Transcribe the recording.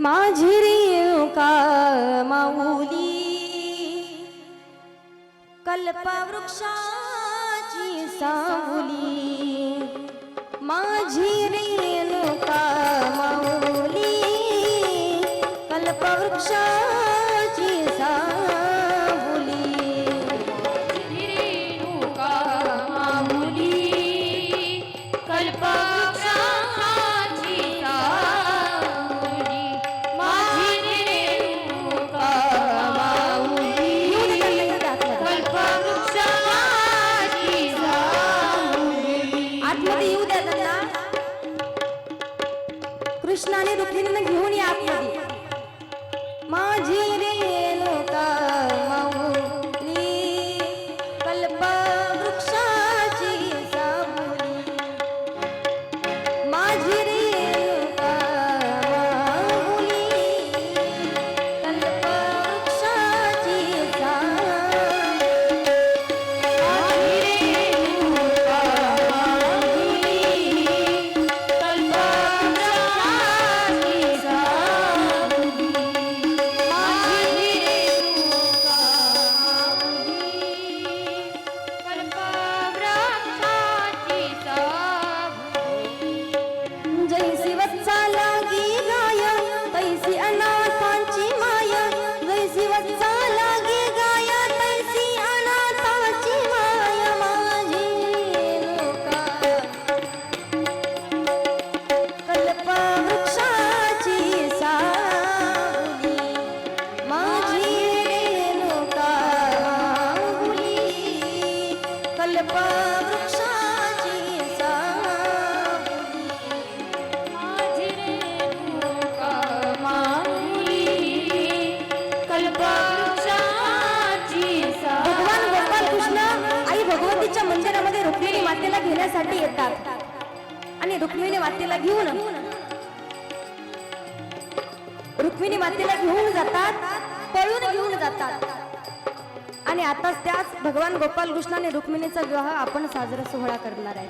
माझी रेणुका माऊली? कल्पवृक्षाची सावली. माझी रेणुका माऊली? कल्पवृक्षा कृष्णाने रुक्मिणीनं घेऊन या आतमध्ये. माझी जैसी वत्सा लागी गाय तैसी अनाथांची माय. जैसी वत्सा लागी गाय तैसी अनाथांची माय. माझी कल्प वृक्षाची सावली. माझी रेणुका माऊली कल्पवृक्षाची रुक्मिणी मातेला घेण्यासाठी येतात. आणि रुक्मिणी मातेला घेऊन रुक्मिणी मातेला घेऊन जातात पळून घेऊन जातात. आणि आताच त्याच भगवान गोपाल कृष्णाने रुक्मिणीचा विवाह आपण साजरा सोहळा करणार आहे.